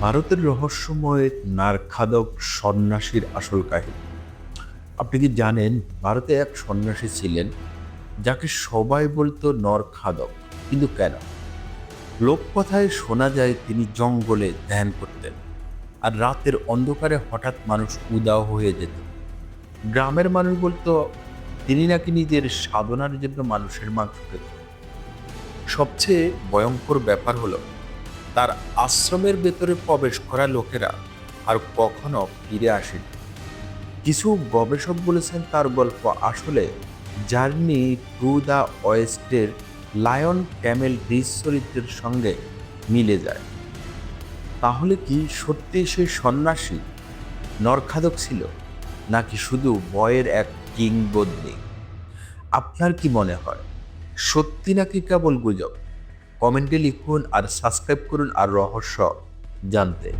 ভারতের রহস্যময় নারখাদক সন্ন্যাসীর আসল কাহিনী। আপনি কি জানেন, ভারতে এক সন্ন্যাসী ছিলেন, যাকে সবাই বলতো নরখাদক, কিন্তু কেন? লোককথায় শোনা যায়, তিনি জঙ্গলে ধ্যান করতেন আর রাতের অন্ধকারে হঠাৎ মানুষ উদাও হয়ে যেত। গ্রামের মানুষ বলতো, তিনি নাকি নিজের সাধনার জন্য মানুষের মাংস খেত সবচেয়ে ভয়ঙ্কর ব্যাপার হলো তার আশ্রমের ভেতরে প্রবেশ করা লোকেরা আর কখনো ফিরে আসেনি। কিছু গবেষক বলেছেন তার গল্প আসলে জার্নি টু দ্য ওয়েস্টের লায়ন ক্যামেল রিস চরিত্রের সঙ্গে মিলে যায়। তাহলে কি সত্যি সে সন্ন্যাসী নরখাদক ছিল, নাকি শুধু বয়ের এক কিংবদন্তি? আপনার কি মনে হয়, সত্যি নাকি কেবল গুজব? কমেন্টে লিখুন আর সাবস্ক্রাইব করুন আর রহস্য জানতে।